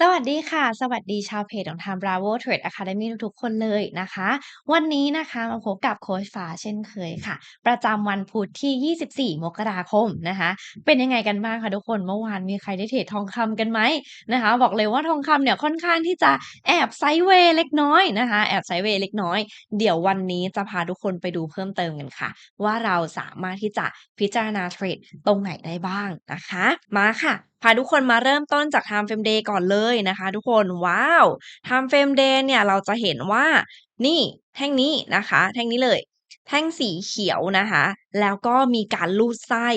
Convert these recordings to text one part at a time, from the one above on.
สวัสดีค่ะ สวัสดีชาวเพจของทาง Bravo Trade Academy ทุกๆคนเลยนะคะ วันนี้นะคะมาพบกับโค้ชฟ้าเช่นเคยค่ะ ประจำวันพุธที่ 24 มกราคมนะคะ เป็นยังไงกันบ้างคะทุกคนเมื่อวานมีใครได้เทรดทองคำกันไหมนะคะ บอกเลยว่าทองคำเนี่ยค่อนข้างที่จะแอบไซเวย์เล็กน้อยนะคะ แอบไซเวย์เล็กน้อย เดี๋ยววันนี้จะพาทุกคนไปดูเพิ่มเติมกันค่ะ ว่าเราสามารถที่จะพิจารณาเทรดตรงไหนได้บ้างนะคะ มาค่ะ พาทุกคนมาเริ่มต้นจาก Time Frame Day ก่อนเลยนะคะทุกคนว้าว Time Frame Day เนี่ยเราจะเห็นว่า นี่แท่งนี้นะคะ แท่งนี้เลย แท่งสีเขียวนะคะ แล้วก็มีการลูดไส้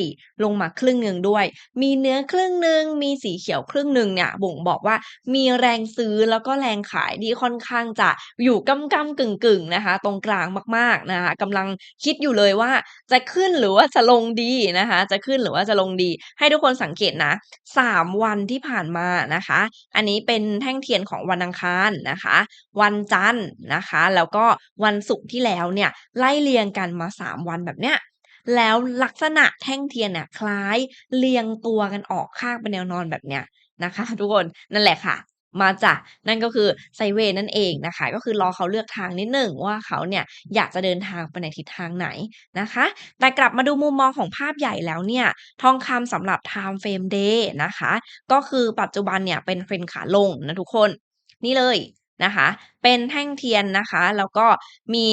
ลงมาครึ่งหนึ่งด้วย มีเนื้อครึ่งหนึ่งมีสีเขียวครึ่งหนึ่งเนี่ยบ่งบอกว่ามีแรงซื้อแล้วก็แรงขายที่ค่อนข้างจะอยู่ก้ำๆกึ่งนะคะ ตรงกลางมากๆนะคะกำลังคิดอยู่เลยว่าจะขึ้นหรือว่าจะลงดีนะคะ จะขึ้นหรือว่าจะลงดี ให้ทุกคนสังเกตนะ 3 วันที่ผ่านมานะคะ อันนี้เป็นแท่งเทียนของวันอังคารนะคะ วันจันทร์นะคะ แล้วก็วันศุกร์ที่แล้วเนี่ยไล่เรียงกันมา 3 วันแบบเนี้ย แล้วลักษณะแท่งเทียนน่ะคล้ายเรียงตัวกันออกข้างเป็นแนวนอนแบบเนี้ยนะคะ ทุกคนนั่นแหละค่ะมาจ้ะนั่นก็คือไซเวนั่นเองนะคะ ก็คือรอเขาเลือกทางนิดหนึ่งว่าเขาเนี่ยอยากจะเดินทางไปในทิศทางไหนนะคะ แต่กลับมาดูมุมมองของภาพใหญ่แล้วเนี่ยทองคำสำหรับ Time Frame Day นะคะ ก็คือปัจจุบันเนี่ยเป็นเทรนขาลงนะทุกคน นี่เลยนะคะ เป็นแท่งเทียนนะคะ แล้วก็มี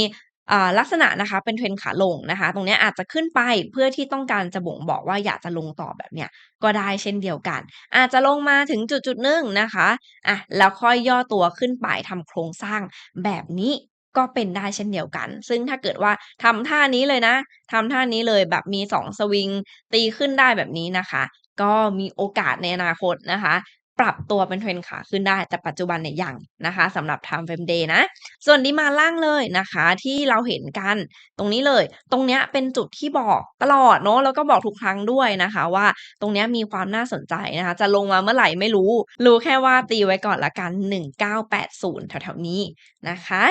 ลักษณะนะคะเป็นเทรนขาลงนะคะ ตรงนี้อาจจะขึ้นไปเพื่อที่ต้องการจะบ่งบอกว่าอยากจะลงต่อแบบเนี้ยก็ได้เช่นเดียวกัน อาจจะลงมาถึงจุดๆหนึ่งนะคะอะแล้วค่อยย่อตัวขึ้นไปทำโครงสร้างแบบนี้ก็เป็นได้เช่นเดียวกัน ซึ่งถ้าเกิดว่าทำท่านี้เลยนะทำท่านี้เลยแบบมี 2 สวิงตีขึ้นได้แบบนี้นะคะ ก็มีโอกาสในอนาคตนะคะ ปรับตัวเป็นเทรนขาขึ้นได้ แต่ปัจจุบันเนี่ยยังนะคะสำหรับ Time Frame Day นะ ส่วน Demand ล่างเลยนะคะ ที่เราเห็นกันตรงนี้เลย ตรงเนี้ยเป็นจุดที่บอกตลอดเนาะแล้วก็บอกทุกครั้งด้วยนะคะ ว่าตรงเนี้ยมีความน่าสนใจนะคะ จะลงมาเมื่อไหร่ไม่รู้ รู้แค่ว่าตีไว้ก่อนล้วกัน 1980 แถวๆนี้นะคะ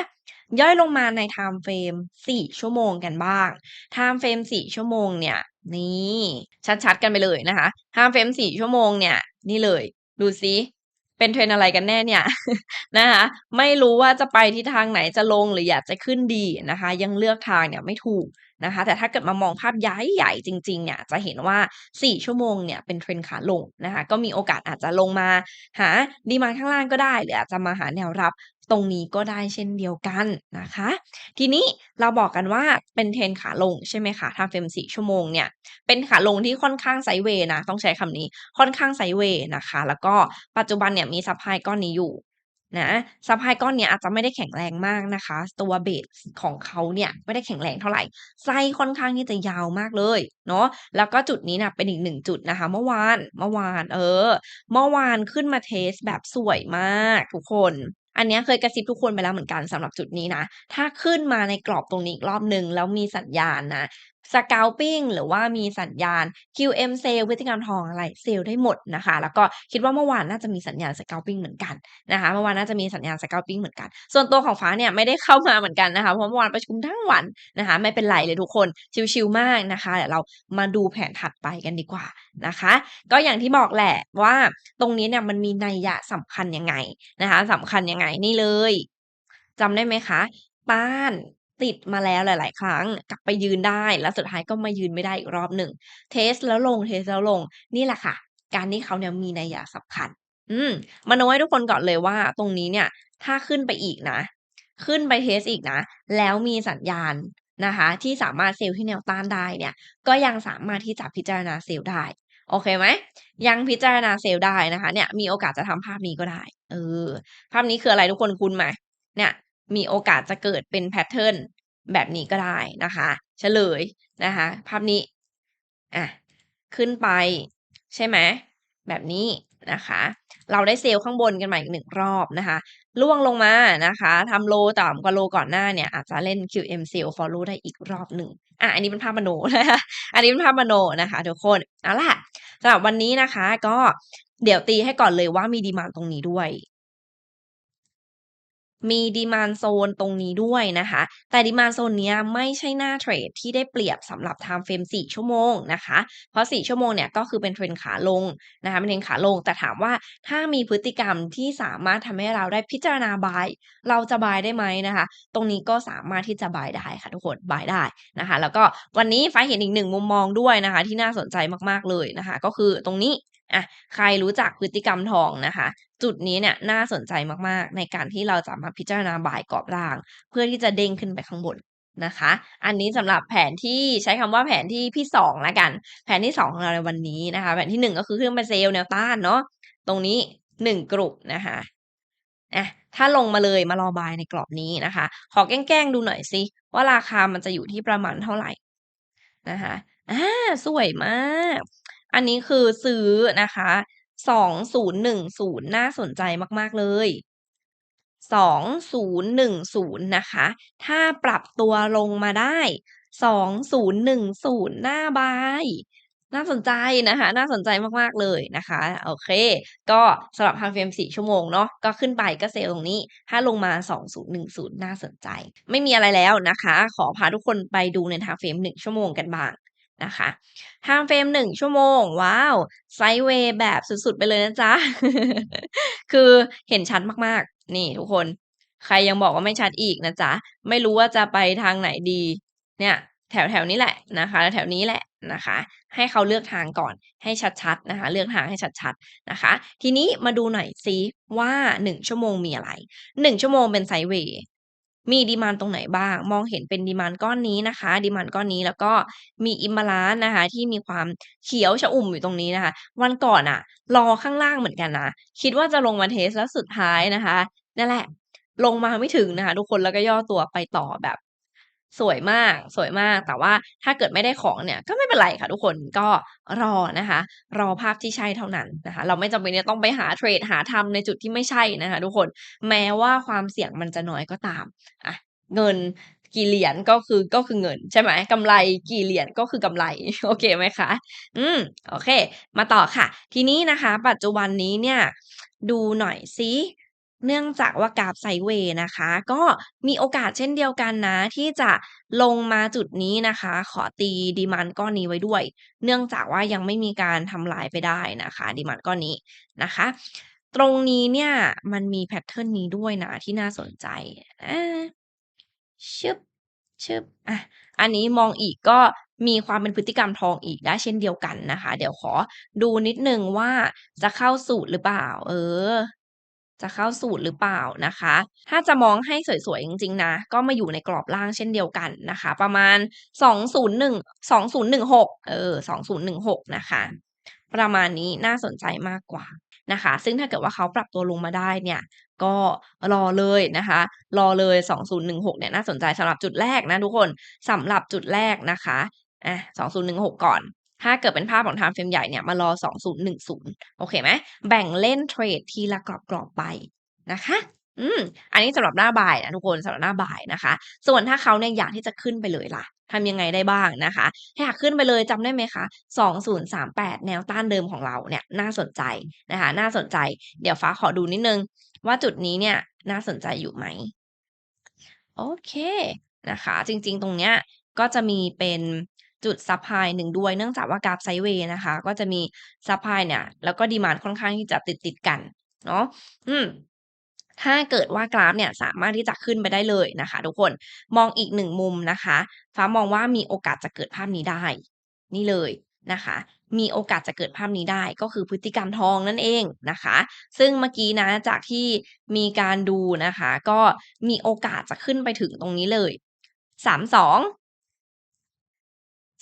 ย่อยลงมาใน Time Frame 4 ชั่วโมงกันบ้าง Time Frame 4 ชั่วโมงเนี่ย นี่ ชัดๆ กันไปเลยนะคะ Time Frame 4 ชั่วโมงเนี่ย นี่เลย ดูซิเป็นเทรนอะไรกันแน่เนี่ยนะคะไม่รู้ว่าจะไปทิศทางไหนจะลงหรืออยากจะขึ้นดีนะคะ ยังเลือกทางเนี่ยไม่ถูกนะคะ แต่ถ้าเกิดมามองภาพย้ายใหญ่จริงๆเนี่ยจะเห็นว่า 4 ชั่วโมงเนี่ยเป็นเทรนขาลงนะคะ ก็มีโอกาสอาจจะลงมาหาดีมาข้างล่างก็ได้ หรืออาจจะมาหาแนวรับ ตรงนี้ก็ได้เช่นเดียวกันนะคะ ทีนี้เราบอกกันว่าเป็นเทรนขาลงใช่ไหมคะ Time Frame 4ชั่วโมงเนี่ย เป็นขาลงที่ค่อนข้างไซเวย์นะ ต้องใช้คำนี้ค่อนข้างไซเวย์นะคะ แล้วก็ปัจจุบันเนี่ยมีซัปพลายก้อนนี้อยู่นะซัปพลายก้อนเนี้ยอาจจะไม่ได้แข็งแรงมากนะคะ ตัวเบสของเขาเนี่ยไม่ได้แข็งแรงเท่าไหร่ไส้ค่อนข้างที่จะยาวมากเลยเนาะแล้วก็จุดนี้น่ะเป็นอีก1จุดนะคะ เมื่อวานเมื่อวานเออ เมื่อวานขึ้นมาเทสแบบสวยมากทุกคน อันนี้เคยกระซิบทุกคนไปแล้วเหมือนกันสำหรับจุดนี้นะ ถ้าขึ้นมาในกรอบตรงนี้อีกรอบหนึ่งแล้วมีสัญญาณนะ Scalping หรือว่ามีสัญญาณ QM เซลล์พฤติกรรมทองอะไรเซลล์ได้หมดนะคะ แล้วก็คิดว่าเมื่อวานน่าจะมีสัญญาณ Scalping เหมือนกันนะคะเมื่อวานน่าจะมีสัญญาณ Scalping เหมือนกัน ส่วนตัวของฟ้าเนี่ยไม่ได้เข้ามาเหมือนกันนะคะเพราะเมื่อวานประชุมทั้งวันนะคะ ไม่เป็นไรเลยทุกคนชิลๆมากนะคะเดี๋ยวเรามาดูแผนถัดไปกันดีกว่านะคะ ก็อย่างที่บอกแหละว่าตรงนี้เนี่ยมันมีนัยยะสำคัญยังไงนะคะสำคัญยังไงนี่เลยจำได้ไหมคะต้าน ติดมาแล้วหลาย ๆ ครั้ง กลับไปยืนได้ แล้วสุดท้ายก็มายืนไม่ได้อีกรอบหนึ่ง เทสแล้วลง เทสแล้วลง นี่แหละค่ะ การที่เขาเนี่ยมีนัยยะสำคัญ อืมมโนให้ทุกคนก่อนเลยว่า ตรงนี้เนี่ย ถ้าขึ้นไปอีกนะ ขึ้นไปเทสอีกนะ แล้วมีสัญญาณนะคะ ที่สามารถเซลล์ที่แนวต้านได้เนี่ย ก็ยังสามารถที่จะพิจารณาเซลล์ได้ โอเคไหม ยังพิจารณาเซลล์ได้นะคะ เนี่ย มีโอกาสจะทำภาพนี้ก็ได้ เออ ภาพนี้คืออะไรทุกคนคุ้นไหมเนี่ย มีโอกาสจะเกิดเป็นแพตเทิร์นแบบนี้ก็ได้นะคะเฉลยนะคะ ภาพนี้อะขึ้นไปใช่ไหมแบบนี้นะคะ เราได้เซลล์ข้างบนกันมาอีก1รอบนะคะร่วงลงมานะคะทำโลต่ำกว่าโลก่อนหน้าเนี่ย อาจจะเล่น QM เซลล์ฟอลโลว์ได้อีกรอบหนึ่งอะอันนี้เป็นภาพมโนนะคะอันนี้เป็นภาพมโนนะคะทุกคนเอาล่ะสำหรับวันนี้นะคะ ก็เดี๋ยวตีให้ก่อนเลยว่ามี Demand ตรงนี้ด้วย มี demand zone ตรงนี้ด้วยนะคะ แต่ demand zone เนี้ยไม่ใช่หน้าเทรดที่ได้เปรียบสำหรับ time frame 4ชั่วโมงนะคะ เพราะ 4 ชั่วโมงเนี่ยก็คือเป็นเทรนขาลงนะคะเป็นเทรนขาลง แต่ถามว่าถ้ามีพฤติกรรมที่สามารถทำให้เราได้พิจารณา buy เราจะ buy ได้ไหมนะคะ ตรงนี้ก็สามารถที่จะ buy ได้ค่ะทุกคน buy ได้นะคะ แล้วก็วันนี้ไฟเห็นอีกหนึ่งมุมมองด้วยนะคะ ที่น่าสนใจมากๆเลยนะคะ ก็คือตรงนี้ อะใครรู้จักพฤติกรรมทองนะคะ จุดนี้เนี่ยน่าสนใจมากๆ ในการที่เราจะมาพิจารณา buy กรอบล่าง เพื่อที่จะเด้งขึ้นไปข้างบนนะคะ อันนี้สำหรับแผนที่ใช้คำว่าแผนที่ที่2แล้วกัน แผนที่ 2 ของเราในวันนี้นะคะ แผนที่ 1 ก็คือขึ้นไปเซลล์แนวต้านเนาะตรงนี้ 1 กลุ่มนะคะอะถ้าลงมาเลยมารอ buy ในกรอบนี้นะคะ ขอแกล้งๆดูหน่อยซิว่าราคามันจะอยู่ที่ประมาณเท่าไหร่นะคะอ่าสวยมาก อันนี้คือซื้อนะคะ2010น่าสนใจมาก ๆ เลย2010นย์หนึ่งศูนย์นะคะ ถ้าปรับตัวลงมาได้2010หนึ่งศูนย์น่า buy น่าสนใจนะคะ น่าสนใจมาก ๆ เลยนะคะ โอเค ก็สำหรับ time frame 4ชั่วโมงเนาะ ก็ขึ้นไปก็เซลตรงนี้ ถ้าลงมา 2010 น่าสนใจ ไม่มีอะไรแล้วนะคะ ขอพาทุกคนไปดูใน time frame 1ชั่วโมงกันบ้าง นะคะ time frame 1ชั่วโมง ว้าว ไซด์เวย์แบบสุดๆ ไปเลยนะจ๊ะ คือเห็นชัดมากๆ นี่ทุกคน ใครยังบอกว่าไม่ชัดอีกนะจ๊ะ ไม่รู้ว่าจะไปทางไหนดี เนี่ยแถวๆนี้แหละนะคะแถวนี้แหละนะคะ ให้เขาเลือกทางก่อนให้ชัดๆนะคะ เลือกทางให้ชัดๆนะคะ ทีนี้มาดูหน่อยซิว่า 1 ชั่วโมงมีอะไร 1 ชั่วโมงเป็นไซด์เวย์ มีดีมานตรงไหนบ้าง มองเห็นเป็นดีมานก้อนนี้นะคะ ดีมานก้อนนี้แล้วก็มีอิมบาลานนะคะ ที่มีความเขียวชอุ่มอยู่ตรงนี้นะคะ วันก่อนอะรอข้างล่างเหมือนกันนะคิดว่าจะลงมาเทสแล้วสุดท้ายนะคะนั่นแหละลงมาไม่ถึงนะคะ ทุกคนแล้วก็ย่อตัวไปต่อแบบ สวยมากสวยมาก แต่ว่าถ้าเกิดไม่ได้ของเนี่ยก็ไม่เป็นไรค่ะทุกคนก็รอนะคะ รอภาพที่ใช่เท่านั้นนะคะ เราไม่จำเป็นจะต้องไปหาเทรดหาทำในจุดที่ไม่ใช่นะคะ ทุกคนแม้ว่าความเสี่ยงมันจะน้อยก็ตามอะเงินกี่เหรียญก็คือก็คือเงินใช่ไหมกำไรกี่เหรียญก็คือกำไร โอเคไหมคะ อืมโอเค มาต่อค่ะ ทีนี้นะคะ ปัจจุบันนี้เนี่ย ดูหน่อยซิ เนื่องจากว่ากราฟไซเวย์นะคะ ก็มีโอกาสเช่นเดียวกันนะ ที่จะลงมาจุดนี้นะคะ ขอตี demand ก้อนนี้ไว้ด้วย เนื่องจากว่ายังไม่มีการทำลายไปได้นะคะ demand ก้อนนี้นะคะ ตรงนี้เนี่ยมันมีแพตเทิร์นนี้ด้วยนะที่น่าสนใจอาชึบชึบอะอันนี้มองอีกก็มีความเป็นพฤติกรรมทองอีกได้เช่นเดียวกันนะคะ เดี๋ยวขอดูนิดหนึ่งว่าจะเข้าสูตรหรือเปล่า เออ จะเข้าสูตรหรือเปล่านะคะ ถ้าจะมองให้สวยๆจริงๆนะ ก็มาอยู่ในกรอบล่างเช่นเดียวกันนะคะ ประมาณ 201 2016 เออ 2016 นะคะ ประมาณนี้น่าสนใจมากกว่านะคะ ซึ่งถ้าเกิดว่าเขาปรับตัวลงมาได้เนี่ย ก็รอเลยนะคะ รอเลย 2016 เนี่ยน่าสนใจสำหรับจุดแรกนะทุกคนสำหรับจุดแรกนะคะอะ2016 ก่อน ถ้าเกิดเป็นภาพของ time frame ใหญ่เนี่ยมารอ 2010 โอเคไหมแบ่งเล่นเทรดทีละกรอบๆไปนะคะอืมอันนี้สำหรับหน้า buy นะทุกคนสำหรับหน้า buy นะคะ ส่วนถ้าเขาเนี่ยอยากที่จะขึ้นไปเลยล่ะทำยังไงได้บ้างนะคะถ้าอยากขึ้นไปเลยจำได้ไหมคะ2038 แนวต้านเดิมของเราเนี่ยน่าสนใจนะคะ น่าสนใจ เดี๋ยวฟ้าขอดูนิดนึง ว่าจุดนี้เนี่ยน่าสนใจอยู่ไหม โอเคนะคะ จริงๆตรงเนี้ยก็จะมีเป็น จุดซัปพลายหนึ่งด้วย เนื่องจากว่ากราฟไซเวย์นะคะ ก็จะมีซัปพลายเนี่ย แล้วก็ demand ค่อนข้างที่จะติดๆกันเนาะอืมถ้าเกิดว่ากราฟเนี่ยสามารถที่จะขึ้นไปได้เลยนะคะ ทุกคนมองอีกหนึ่งมุมนะคะฟ้ามองว่ามีโอกาสจะเกิดภาพนี้ได้ นี่เลยนะคะ มีโอกาสจะเกิดภาพนี้ได้ก็คือพฤติกรรมทองนั่นเองนะคะ ซึ่งเมื่อกี้นะจากที่มีการดูนะคะ ก็มีโอกาสจะขึ้นไปถึงตรงนี้เลย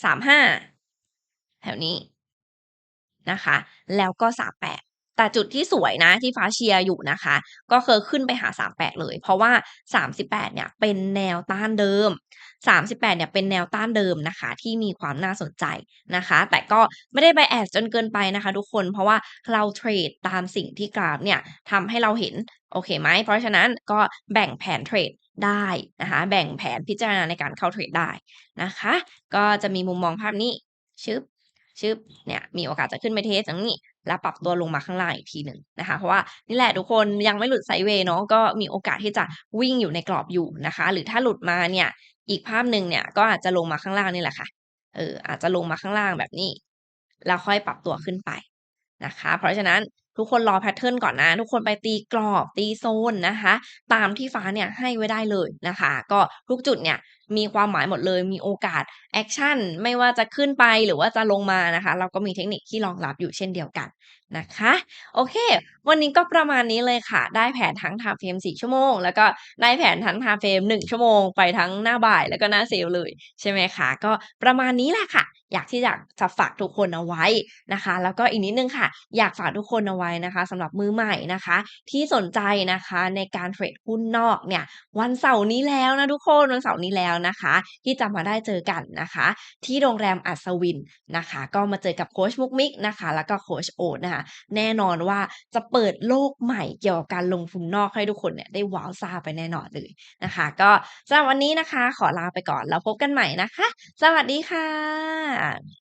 32 35แถวนี้นะคะ แล้วก็38แปดแต่จุดที่สวยนะที่ฟ้าเชียร์อยู่นะคะ ก็คือขึ้นไปหา 38 เลย เพราะว่า 38 เนี่ยเป็นแนวต้านเดิม 38 เนี่ยเป็นแนวต้านเดิมนะคะ ที่มีความน่าสนใจนะคะ แต่ก็ไม่ได้ bias จนเกินไปนะคะทุกคนเพราะว่าเราเทรดตามสิ่งที่กราฟเนี่ยทำให้เราเห็นโอเคไหมเพราะฉะนั้นก็แบ่งแผนเทรด ได้นะคะ แบ่งแผนพิจารณาในการเข้าเทรดได้นะคะ ก็จะมีมุมมองภาพนี้ชึบชึบเนี่ยมีโอกาสจะขึ้นไปเทสตรงนี้ แล้วปรับตัวลงมาข้างล่างอีกทีหนึ่งนะคะ เพราะว่านี่แหละทุกคนยังไม่หลุดไซเวย์เนาะก็มีโอกาสที่จะวิ่งอยู่ในกรอบอยู่นะคะ หรือถ้าหลุดมาเนี่ย อีกภาพหนึ่งเนี่ยก็อาจจะลงมาข้างล่างนี่แหละค่ะเอออาจจะลงมาข้างล่างแบบนี้ แล้วค่อยปรับตัวขึ้นไปนะคะ เพราะฉะนั้น ทุกคนรอแพทเทิร์นก่อนนะ ทุกคนไปตีกรอบตีโซนนะคะ ตามที่ฟ้าเนี่ยให้ไว้ได้เลยนะคะ ก็ทุกจุดเนี่ยมีความหมายหมดเลย มีโอกาสแอคชั่นไม่ว่าจะขึ้นไปหรือว่าจะลงมานะคะ เราก็มีเทคนิคที่รองรับอยู่เช่นเดียวกันนะคะ โอเค วันนี้ก็ประมาณนี้เลยค่ะ ได้แผนทั้ง time frame 4ชั่วโมง แล้วก็ได้แผนทั้ง time frame 1ชั่วโมง ไปทั้งหน้าบ่ายแล้วก็หน้าเซลเลยใช่ไหมคะ ก็ประมาณนี้แหละค่ะ อยากที่จะฝากทุกคนเอาไว้นะคะ แล้วก็อีกนิดนึงค่ะ อยากฝากทุกคนเอาไว้นะคะสำหรับมือใหม่นะคะ ที่สนใจนะคะในการเทรดหุ้นนอกเนี่ยวันเสาร์นี้แล้วนะทุกคนวันเสาร์นี้แล้วนะคะ ที่จะมาได้เจอกันนะคะ ที่โรงแรมอัศวินนะคะ ก็มาเจอกับโค้ชมุกมิกนะคะ แล้วก็โค้ชโอ๊ตนะคะแน่นอนว่าจะเปิดโลกใหม่เกี่ยวกับการลงทุนนอกให้ทุกคนเนี่ยได้ว้าวซ่าไปแน่นอนเลยนะคะ ก็สำหรับวันนี้นะคะ ขอลาไปก่อนแล้วพบกันใหม่นะคะ สวัสดีค่ะ